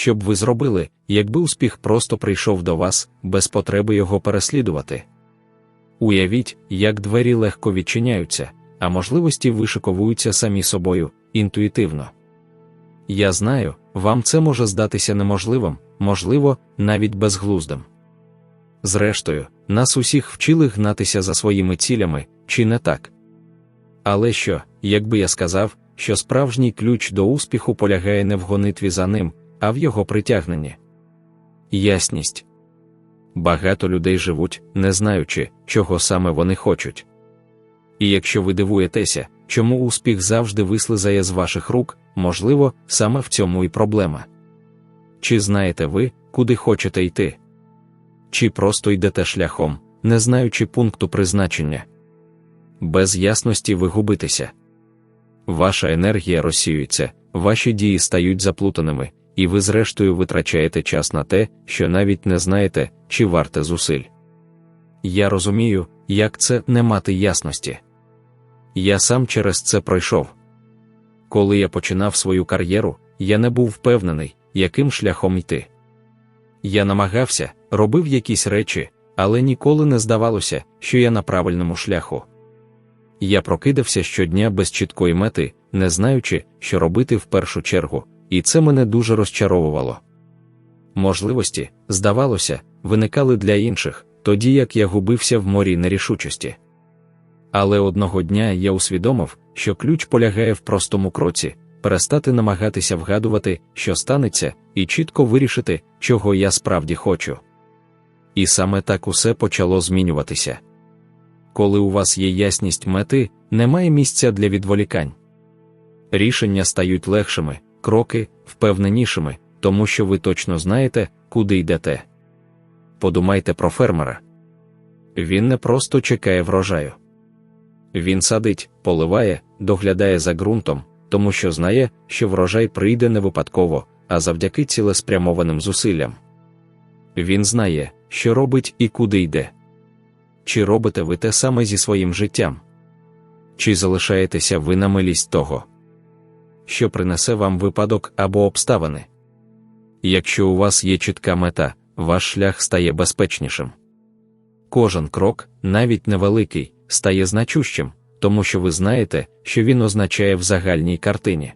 що б ви зробили, якби успіх просто прийшов до вас, без потреби його переслідувати. Уявіть, як двері легко відчиняються, а можливості вишиковуються самі собою, інтуїтивно. Я знаю, вам це може здатися неможливим, можливо, навіть безглуздим. Зрештою, нас усіх вчили гнатися за своїми цілями, чи не так? Але що, якби я сказав, що справжній ключ до успіху полягає не в гонитві за ним, а в його притягненні? Ясність. Багато людей живуть, не знаючи, чого саме вони хочуть. І якщо ви дивуєтеся, чому успіх завжди вислизає з ваших рук, можливо, саме в цьому і проблема. Чи знаєте ви, куди хочете йти? Чи просто йдете шляхом, не знаючи пункту призначення? Без ясності ви губитеся. Ваша енергія розсіюється, ваші дії стають заплутаними, і ви, зрештою, витрачаєте час на те, що навіть не знаєте, чи варте зусиль. Я розумію, як це не мати ясності. Я сам через це пройшов. Коли я починав свою кар'єру, я не був впевнений, яким шляхом йти. Я намагався, робив якісь речі, але ніколи не здавалося, що я на правильному шляху. Я прокидався щодня без чіткої мети, не знаючи, що робити в першу чергу, і це мене дуже розчаровувало. Можливості, здавалося, виникали для інших, тоді як я губився в морі нерішучості. Але одного дня я усвідомив, що ключ полягає в простому кроці, перестати намагатися вгадувати, що станеться, і чітко вирішити, чого я справді хочу. І саме так усе почало змінюватися. Коли у вас є ясність мети, немає місця для відволікань. Рішення стають легшими, кроки впевненішими, тому що ви точно знаєте, куди йдете. Подумайте про фермера. Він не просто чекає врожаю. Він садить, поливає, доглядає за ґрунтом, тому що знає, що врожай прийде не випадково, а завдяки цілеспрямованим зусиллям. Він знає, що робить і куди йде. Чи робите ви те саме зі своїм життям? Чи залишаєтеся ви на милість того, що принесе вам випадок або обставини? Якщо у вас є чітка мета, ваш шлях стає безпечнішим. Кожен крок, навіть невеликий, стає значущим, тому що ви знаєте, що він означає в загальній картині.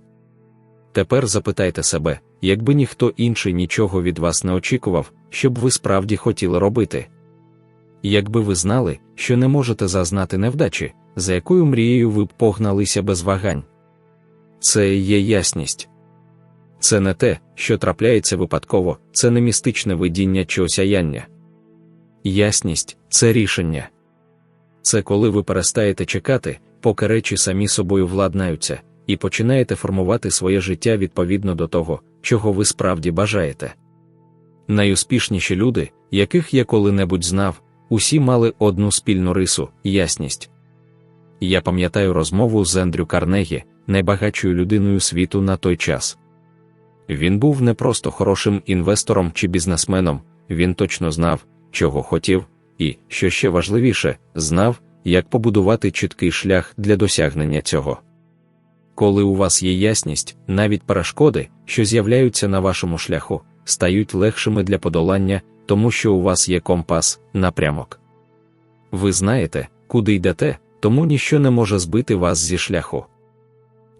Тепер запитайте себе, якби ніхто інший нічого від вас не очікував, що б ви справді хотіли робити. Якби ви знали, що не можете зазнати невдачі, за якою мрією ви б погналися без вагань. Це є ясність. Це не те, що трапляється випадково, це не містичне видіння чи осяяння. Ясність це рішення. Це коли ви перестаєте чекати, поки речі самі собою владнаються, і починаєте формувати своє життя відповідно до того, чого ви справді бажаєте. Найуспішніші люди, яких я коли-небудь знав, усі мали одну спільну рису ясність. Я пам'ятаю розмову з Ендрю Карнегі, найбагатшою людиною світу на той час. Він був не просто хорошим інвестором чи бізнесменом, він точно знав, чого хотів, і, що ще важливіше, знав, як побудувати чіткий шлях для досягнення цього. Коли у вас є ясність, навіть перешкоди, що з'являються на вашому шляху, стають легшими для подолання, тому що у вас є компас, напрямок. Ви знаєте, куди йдете, тому ніщо не може збити вас зі шляху.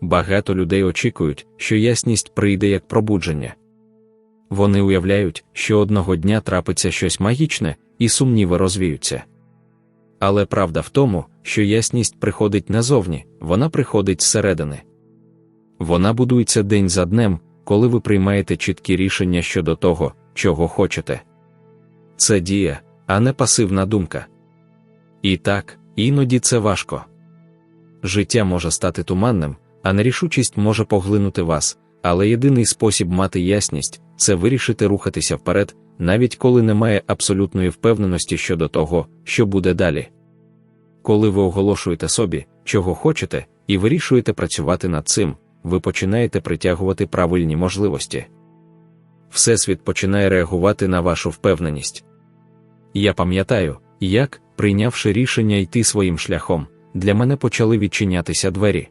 Багато людей очікують, що ясність прийде як пробудження. Вони уявляють, що одного дня трапиться щось магічне, і сумніви розвіються. Але правда в тому, що ясність приходить назовні, вона приходить зсередини. Вона будується день за днем, коли ви приймаєте чіткі рішення щодо того, чого хочете. Це дія, а не пасивна думка. І так, іноді це важко. Життя може стати туманним, а нерішучість може поглинути вас, але єдиний спосіб мати ясність це вирішити рухатися вперед, навіть коли немає абсолютної впевненості щодо того, що буде далі. Коли ви оголошуєте собі, чого хочете, і вирішуєте працювати над цим, ви починаєте притягувати правильні можливості. Всесвіт починає реагувати на вашу впевненість. Я пам'ятаю, як, прийнявши рішення йти своїм шляхом, для мене почали відчинятися двері.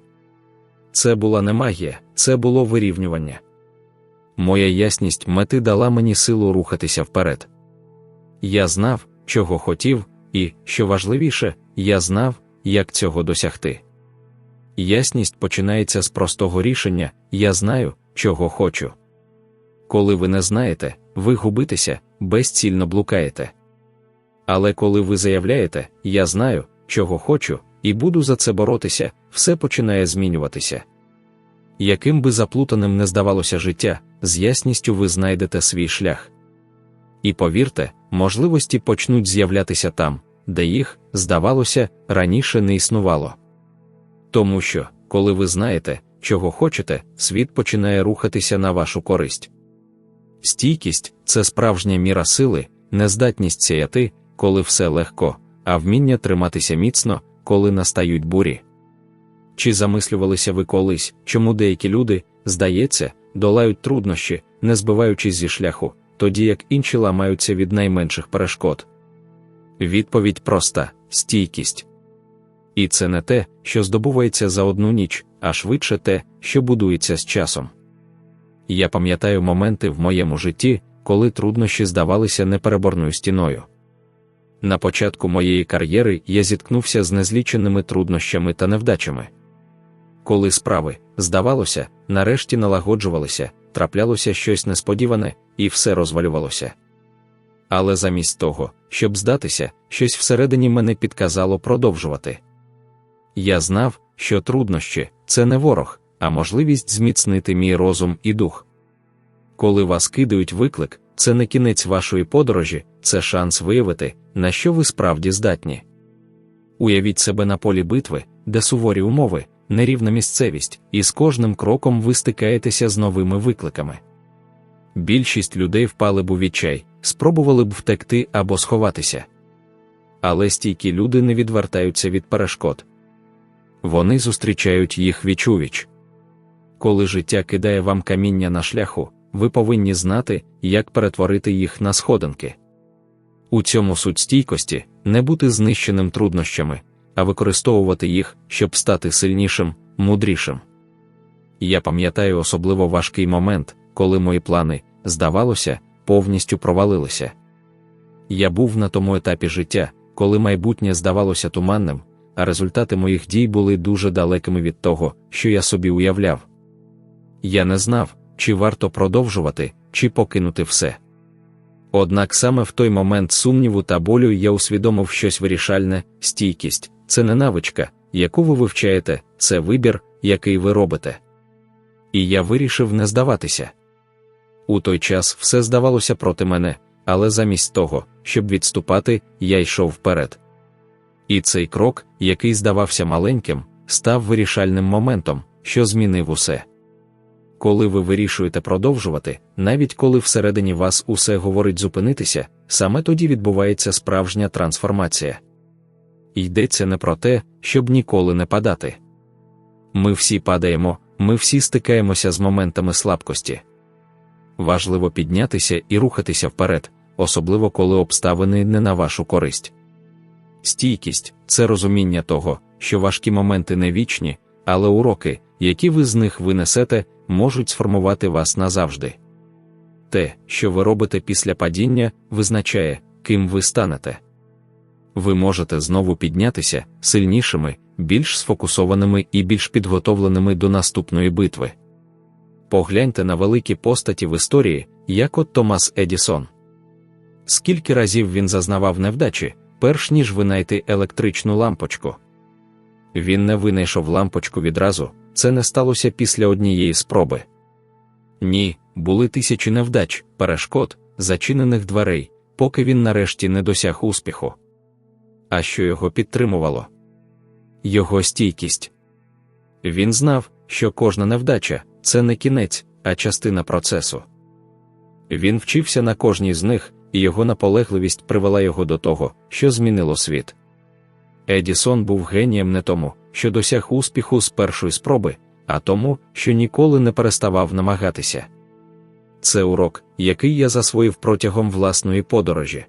Це була не магія, це було вирівнювання. моя ясність мети дала мені силу рухатися вперед. Я знав, чого хотів, і, що важливіше, я знав, як цього досягти. Ясність починається з простого рішення я знаю, чого хочу. Коли ви не знаєте, ви губитеся, безцільно блукаєте. Але коли ви заявляєте, я знаю, чого хочу, і буду за це боротися, все починає змінюватися. Яким би заплутаним не здавалося життя, з ясністю ви знайдете свій шлях. І повірте, можливості почнуть з'являтися там, де їх, здавалося, раніше не існувало. Тому що, коли ви знаєте, чого хочете, світ починає рухатися на вашу користь. Стійкість це справжня міра сили, нездатність сяяти, коли все легко, а вміння триматися міцно, коли настають бурі. Чи замислювалися ви колись, чому деякі люди, здається, долають труднощі, не збиваючись зі шляху, тоді як інші ламаються від найменших перешкод? Відповідь проста стійкість. І це не те, що здобувається за одну ніч, а швидше те, що будується з часом. Я пам'ятаю моменти в моєму житті, коли труднощі здавалися непереборною стіною. На початку моєї кар'єри я зіткнувся з незліченими труднощами та невдачами. Коли справи, здавалося, нарешті налагоджувалися, траплялося щось несподіване, і все розвалювалося. Але замість того, щоб здатися, щось всередині мене підказало продовжувати. Я знав, що труднощі це не ворог, а можливість зміцнити мій розум і дух. Коли вас кидають виклик, це не кінець вашої подорожі, це шанс виявити, на що ви справді здатні. Уявіть себе на полі битви, де суворі умови, нерівна місцевість, і з кожним кроком ви стикаєтеся з новими викликами. Більшість людей впали б у відчай, спробували б втекти або сховатися. Але стійкі люди не відвертаються від перешкод. Вони зустрічають їх вічувіч. Коли життя кидає вам каміння на шляху, ви повинні знати, як перетворити їх на сходинки. У цьому суть стійкості не бути знищеним труднощами, а використовувати їх, щоб стати сильнішим, мудрішим. Я пам'ятаю особливо важкий момент, коли мої плани, здавалося, повністю провалилися. Я був на тому етапі життя, коли майбутнє здавалося туманним, а результати моїх дій були дуже далекими від того, що я собі уявляв. Я не знав, чи варто продовжувати, чи покинути все. Однак саме в той момент сумніву та болю я усвідомив щось вирішальне, стійкість це не навичка, яку ви вивчаєте, це вибір, який ви робите. І я вирішив не здаватися. У той час все здавалося проти мене, але замість того, щоб відступати, я йшов вперед. І цей крок, який здавався маленьким, став вирішальним моментом, що змінив усе. Коли ви вирішуєте продовжувати, навіть коли всередині вас усе говорить зупинитися, саме тоді відбувається справжня трансформація. Йдеться не про те, щоб ніколи не падати. Ми всі падаємо, ми всі стикаємося з моментами слабкості. Важливо піднятися і рухатися вперед, особливо коли обставини не на вашу користь. Стійкість це розуміння того, що важкі моменти не вічні, але уроки, які ви з них винесете, можуть сформувати вас назавжди. Те, що ви робите після падіння, визначає, ким ви станете. Ви можете знову піднятися сильнішими, більш сфокусованими і більш підготовленими до наступної битви. Погляньте на великі постаті в історії, як от Томас Едісон. Скільки разів він зазнавав невдачі, перш ніж винайти електричну лампочку. Він не винайшов лампочку відразу, це не сталося після однієї спроби. Ні, були тисячі невдач, перешкод, зачинених дверей, поки він нарешті не досяг успіху. А що його підтримувало? Його стійкість. Він знав, що кожна невдача це не кінець, а частина процесу. Він вчився на кожній з них, і його наполегливість привела його до того, що змінило світ. Едісон був генієм не тому, що досяг успіху з першої спроби, а тому, що ніколи не переставав намагатися. Це урок, який я засвоїв протягом власної подорожі.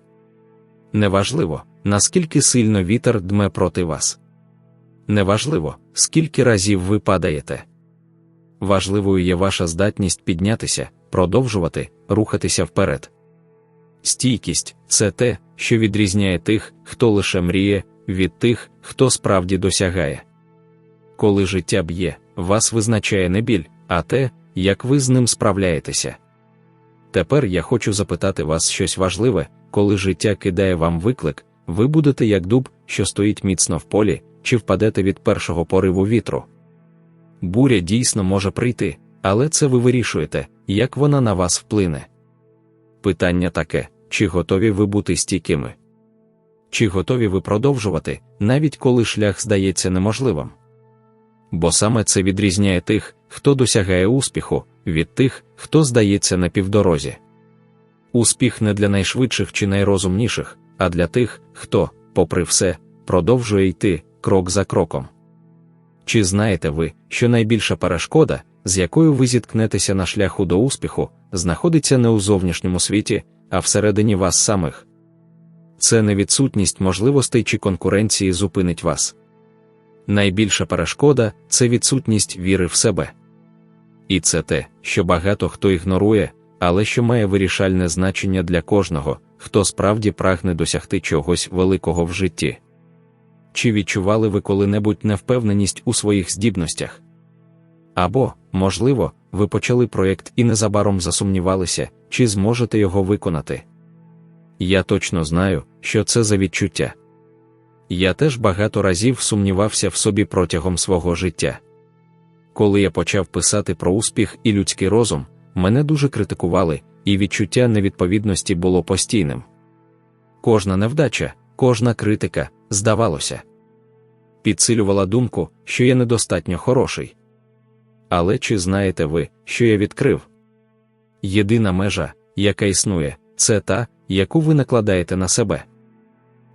Неважливо, наскільки сильно вітер дме проти вас. Неважливо, скільки разів ви падаєте. Важливою є ваша здатність піднятися, продовжувати рухатися вперед. Стійкість це те, що відрізняє тих, хто лише мріє, від тих, хто справді досягає. Коли життя б'є, вас визначає не біль, а те, як ви з ним справляєтеся. Тепер я хочу запитати вас щось важливе, коли життя кидає вам виклик, ви будете як дуб, що стоїть міцно в полі, чи впадете від першого пориву вітру. Буря дійсно може прийти, але це ви вирішуєте, як вона на вас вплине. Питання таке: чи готові ви бути стійкими? Чи готові ви продовжувати, навіть коли шлях здається неможливим? Бо саме це відрізняє тих, хто досягає успіху, від тих, хто здається на півдорозі. Успіх не для найшвидших чи найрозумніших, а для тих, хто, попри все, продовжує йти крок за кроком. Чи знаєте ви, що найбільша перешкода, з якою ви зіткнетеся на шляху до успіху, знаходиться не у зовнішньому світі, а всередині вас самих? Це не відсутність можливостей чи конкуренції зупинить вас. Найбільша перешкода це відсутність віри в себе. І це те, що багато хто ігнорує, але що має вирішальне значення для кожного, хто справді прагне досягти чогось великого в житті. Чи відчували ви коли-небудь невпевненість у своїх здібностях? Або, можливо, ви почали проєкт і незабаром засумнівалися, чи зможете його виконати. Я точно знаю, що це за відчуття. Я теж багато разів сумнівався в собі протягом свого життя. Коли я почав писати про успіх і людський розум, мене дуже критикували, і відчуття невідповідності було постійним. Кожна невдача, кожна критика, здавалося, підсилювала думку, що я недостатньо хороший. Але чи знаєте ви, що я відкрив? Єдина межа, яка існує, це та, яку ви накладаєте на себе.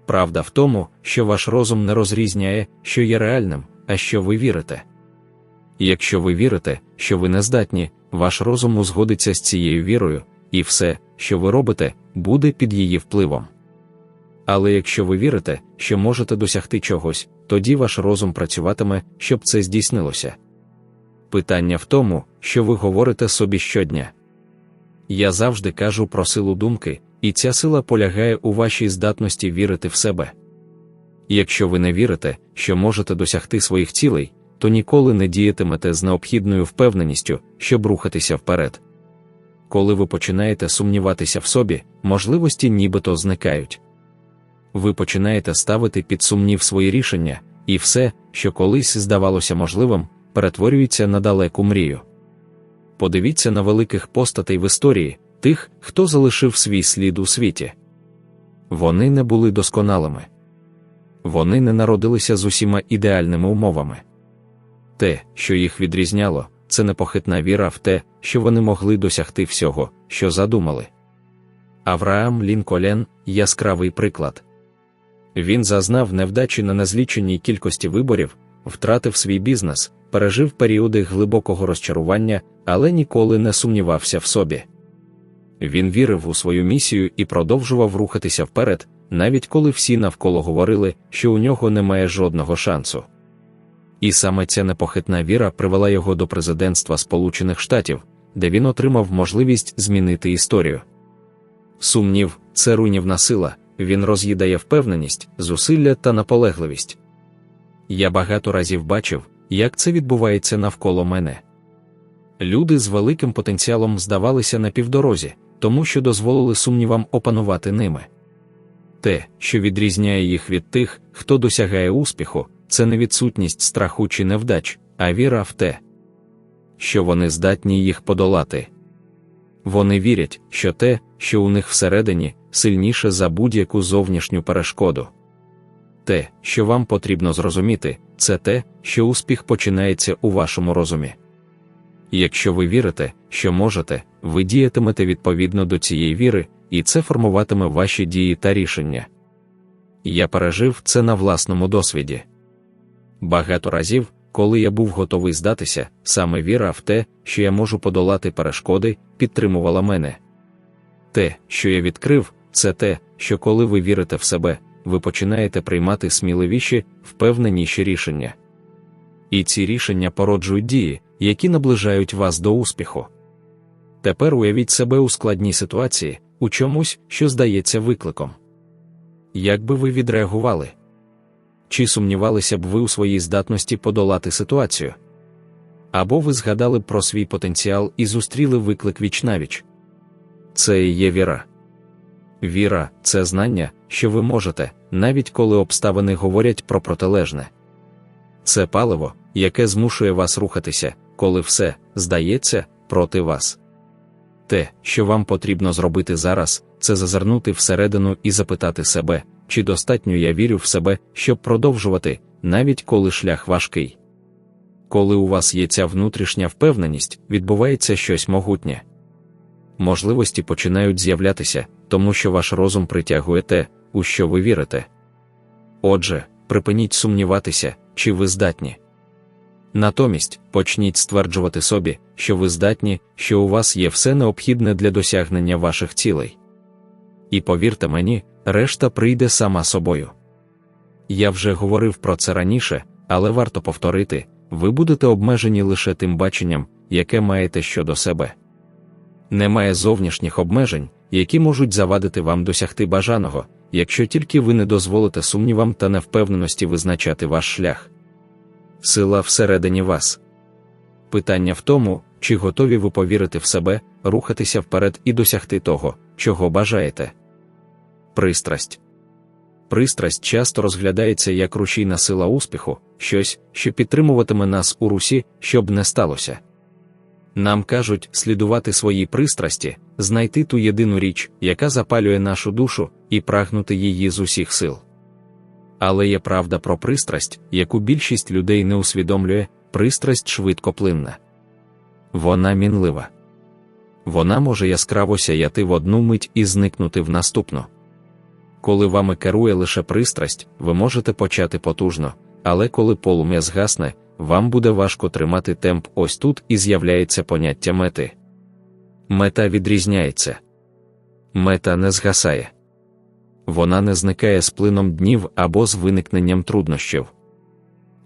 Правда в тому, що ваш розум не розрізняє, що є реальним, а що ви вірите. Якщо ви вірите, що ви не здатні, ваш розум узгодиться з цією вірою, і все, що ви робите, буде під її впливом. Але якщо ви вірите, що можете досягти чогось, тоді ваш розум працюватиме, щоб це здійснилося. Питання в тому, що ви говорите собі щодня. Я завжди кажу про силу думки, і ця сила полягає у вашій здатності вірити в себе. Якщо ви не вірите, що можете досягти своїх цілей, то ніколи не діятимете з необхідною впевненістю, щоб рухатися вперед. Коли ви починаєте сумніватися в собі, можливості нібито зникають. Ви починаєте ставити під сумнів свої рішення, і все, що колись здавалося можливим, перетворюється на далеку мрію. Подивіться на великих постатей в історії, тих, хто залишив свій слід у світі. Вони не були досконалими. Вони не народилися з усіма ідеальними умовами. Те, що їх відрізняло, це непохитна віра в те, що вони могли досягти всього, що задумали. Авраам Лінколен яскравий приклад. Він зазнав невдачі на незліченій кількості виборів, втратив свій бізнес, пережив періоди глибокого розчарування, але ніколи не сумнівався в собі. Він вірив у свою місію і продовжував рухатися вперед, навіть коли всі навколо говорили, що у нього немає жодного шансу. І саме ця непохитна віра привела його до президентства Сполучених Штатів, де він отримав можливість змінити історію. Сумнів, це руйнівна сила, він роз'їдає впевненість, зусилля та наполегливість. Я багато разів бачив, як це відбувається навколо мене. Люди з великим потенціалом здавалися на півдорозі, тому що дозволили сумнівам опанувати ними. Те, що відрізняє їх від тих, хто досягає успіху, це не відсутність страху чи невдач, а віра в те, що вони здатні їх подолати. Вони вірять, що те, що у них всередині, сильніше за будь-яку зовнішню перешкоду. Те, що вам потрібно зрозуміти, це те, що успіх починається у вашому розумі. Якщо ви вірите, що можете, ви діятимете відповідно до цієї віри, і це формуватиме ваші дії та рішення. Я пережив це на власному досвіді. Багато разів, коли я був готовий здатися, саме віра в те, що я можу подолати перешкоди, підтримувала мене. Те, що я відкрив, це те, що коли ви вірите в себе, ви починаєте приймати сміливіші, впевненіші рішення. І ці рішення породжують дії, які наближають вас до успіху. Тепер уявіть себе у складній ситуації, у чомусь, що здається викликом. Як би ви відреагували? Чи сумнівалися б ви у своїй здатності подолати ситуацію? Або ви згадали про свій потенціал і зустріли виклик вічнавіч? Це і є віра. Віра це знання, що ви можете, навіть коли обставини говорять про протилежне. Це паливо, яке змушує вас рухатися, коли все, здається, проти вас. Те, що вам потрібно зробити зараз, це зазирнути всередину і запитати себе, чи достатньо я вірю в себе, щоб продовжувати, навіть коли шлях важкий. Коли у вас є ця внутрішня впевненість, відбувається щось могутнє. Можливості починають з'являтися, тому що ваш розум притягує те, у що ви вірите. Отже, припиніть сумніватися, чи ви здатні. Натомість почніть стверджувати собі, що ви здатні, що у вас є все необхідне для досягнення ваших цілей. І повірте мені, решта прийде сама собою. Я вже говорив про це раніше, але варто повторити ви будете обмежені лише тим баченням, яке маєте щодо себе. Немає зовнішніх обмежень, які можуть завадити вам досягти бажаного, якщо тільки ви не дозволите сумнівам та невпевненості визначати ваш шлях. Сила всередині вас. Питання в тому, чи готові ви повірити в себе, рухатися вперед і досягти того, чого бажаєте. Пристрасть. Пристрасть часто розглядається як рушійна сила успіху, щось, що підтримуватиме нас у русі, щоб не сталося. Нам кажуть слідувати своїй пристрасті, знайти ту єдину річ, яка запалює нашу душу, і прагнути її з усіх сил. Але є правда про пристрасть, яку більшість людей не усвідомлює, пристрасть швидкоплинна. Вона мінлива. Вона може яскраво сяяти в одну мить і зникнути в наступну. Коли вами керує лише пристрасть, ви можете почати потужно, але коли полум'я згасне, вам буде важко тримати темп ось тут і з'являється поняття мети. Мета відрізняється. Мета не згасає. Вона не зникає з плином днів або з виникненням труднощів.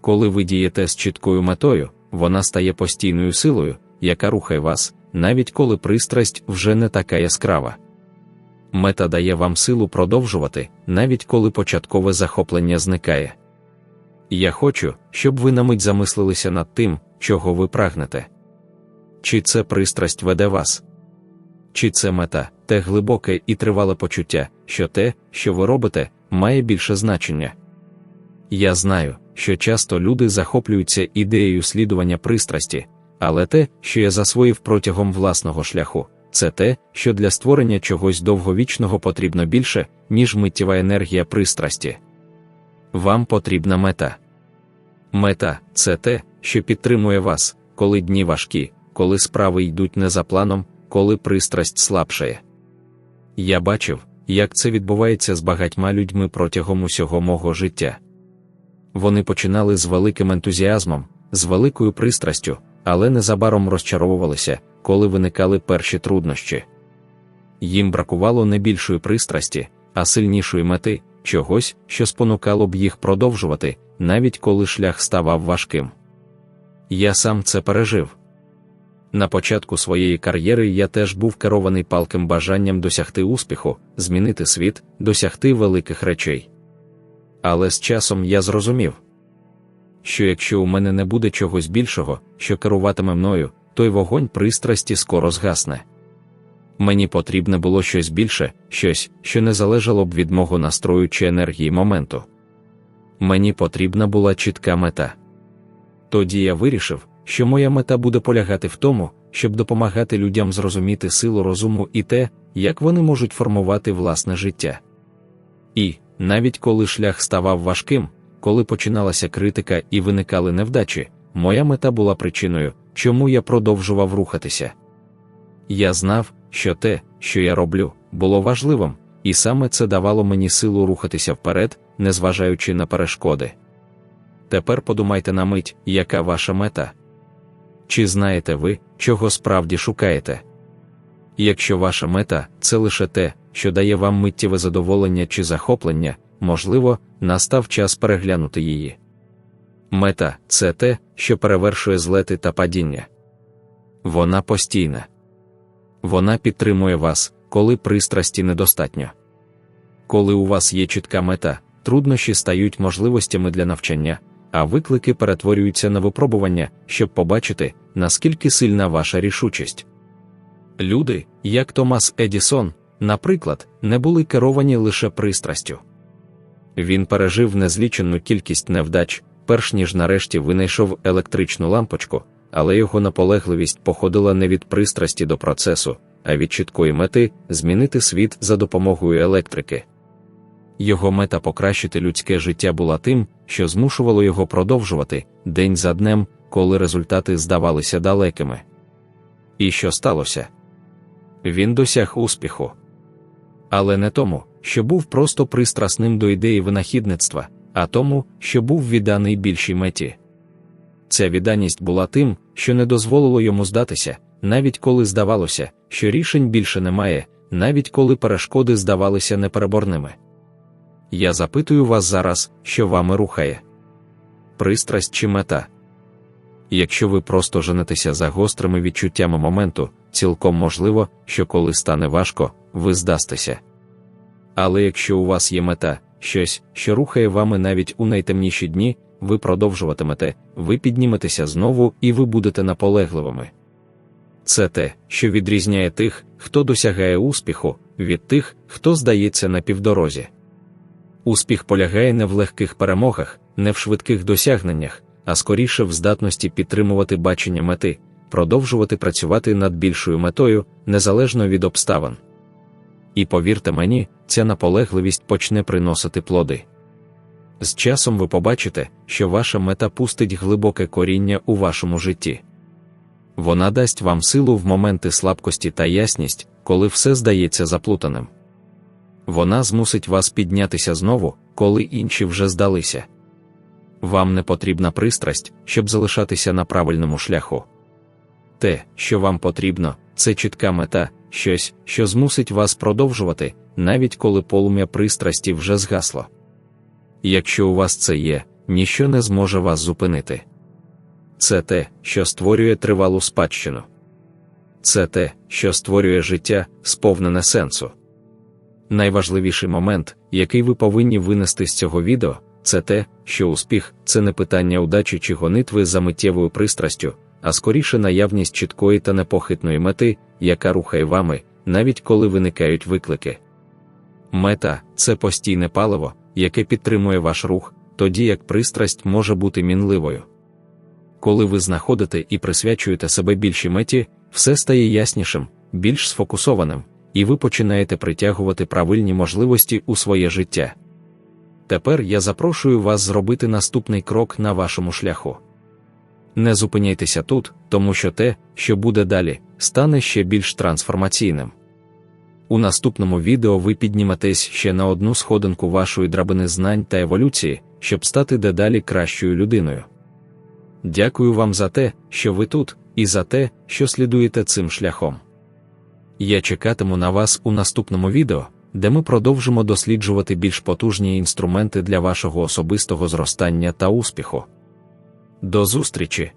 Коли ви дієте з чіткою метою, вона стає постійною силою, яка рухає вас, навіть коли пристрасть вже не така яскрава. Мета дає вам силу продовжувати, навіть коли початкове захоплення зникає. Я хочу, щоб ви на мить замислилися над тим, чого ви прагнете. Чи це пристрасть веде вас? Чи це мета, те глибоке і тривале почуття, що те, що ви робите, має більше значення? Я знаю, що часто люди захоплюються ідеєю слідування пристрасті, але те, що я засвоїв протягом власного шляху, це те, що для створення чогось довговічного потрібно більше, ніж миттєва енергія пристрасті. Вам потрібна мета. Мета це те, що підтримує вас, коли дні важкі, коли справи йдуть не за планом, коли пристрасть слабшає. Я бачив, як це відбувається з багатьма людьми протягом усього мого життя. Вони починали з великим ентузіазмом, з великою пристрастю, але незабаром розчаровувалися, коли виникали перші труднощі. Їм бракувало не більшої пристрасті, а сильнішої мети, чогось, що спонукало б їх продовжувати, навіть коли шлях ставав важким. Я сам це пережив. На початку своєї кар'єри я теж був керований палким бажанням досягти успіху, змінити світ, досягти великих речей. Але з часом я зрозумів, що якщо у мене не буде чогось більшого, що керуватиме мною, той вогонь пристрасті скоро згасне. Мені потрібне було щось більше, щось, що не залежало б від мого настрою чи енергії моменту. Мені потрібна була чітка мета. Тоді я вирішив, що моя мета буде полягати в тому, щоб допомагати людям зрозуміти силу розуму і те, як вони можуть формувати власне життя. І, навіть коли шлях ставав важким, коли починалася критика і виникали невдачі, моя мета була причиною, чому я продовжував рухатися. Я знав, що те, що я роблю, було важливим, і саме це давало мені силу рухатися вперед, незважаючи на перешкоди. Тепер подумайте на мить, яка ваша мета. Чи знаєте ви, чого справді шукаєте? Якщо ваша мета це лише те, що дає вам миттєве задоволення чи захоплення, можливо, настав час переглянути її. Мета це те, що перевершує злети та падіння. Вона постійна. Вона підтримує вас, коли пристрасті недостатньо. Коли у вас є чітка мета, труднощі стають можливостями для навчання, а виклики перетворюються на випробування, щоб побачити, наскільки сильна ваша рішучість. Люди, як Томас Едісон, наприклад, не були керовані лише пристрастю. Він пережив незлічену кількість невдач, перш ніж нарешті винайшов електричну лампочку, але його наполегливість походила не від пристрасті до процесу, а від чіткої мети змінити світ за допомогою електрики. Його мета покращити людське життя була тим, що змушувало його продовжувати день за днем, коли результати здавалися далекими. І що сталося? Він досяг успіху. Але не тому, що був просто пристрасним до ідеї винахідництва, а тому, що був відданий більшій меті. Ця відданість була тим, що не дозволило йому здатися, навіть коли здавалося, що рішень більше немає, навіть коли перешкоди здавалися непереборними. Я запитую вас зараз, що вами рухає пристрасть чи мета. Якщо ви просто женетеся за гострими відчуттями моменту, цілком можливо, що коли стане важко, ви здастеся. Але якщо у вас є мета, щось, що рухає вами навіть у найтемніші дні, ви продовжуватимете, ви підніметеся знову і ви будете наполегливими. Це те, що відрізняє тих, хто досягає успіху, від тих, хто здається на півдорозі. Успіх полягає не в легких перемогах, не в швидких досягненнях, а скоріше в здатності підтримувати бачення мети, продовжувати працювати над більшою метою, незалежно від обставин. І повірте мені, ця наполегливість почне приносити плоди. З часом ви побачите, що ваша мета пустить глибоке коріння у вашому житті. Вона дасть вам силу в моменти слабкості та ясність, коли все здається заплутаним. Вона змусить вас піднятися знову, коли інші вже здалися. Вам не потрібна пристрасть, щоб залишатися на правильному шляху. Те, що вам потрібно, це чітка мета, щось, що змусить вас продовжувати, навіть коли полум'я пристрасті вже згасло. Якщо у вас це є, ніщо не зможе вас зупинити. Це те, що створює тривалу спадщину. Це те, що створює життя, сповнене сенсу. Найважливіший момент, який ви повинні винести з цього відео, це те, що успіх це не питання удачі чи гонитви за миттєвою пристрастю, а скоріше наявність чіткої та непохитної мети, яка рухає вами, навіть коли виникають виклики. Мета це постійне паливо, яке підтримує ваш рух, тоді як пристрасть може бути мінливою. Коли ви знаходите і присвячуєте себе більшій меті, все стає яснішим, більш сфокусованим, і ви починаєте притягувати правильні можливості у своє життя. Тепер я запрошую вас зробити наступний крок на вашому шляху. Не зупиняйтеся тут, тому що те, що буде далі, стане ще більш трансформаційним. У наступному відео ви підніметесь ще на одну сходинку вашої драбини знань та еволюції, щоб стати дедалі кращою людиною. Дякую вам за те, що ви тут, і за те, що слідуєте цим шляхом. Я чекатиму на вас у наступному відео, де ми продовжимо досліджувати більш потужні інструменти для вашого особистого зростання та успіху. До зустрічі!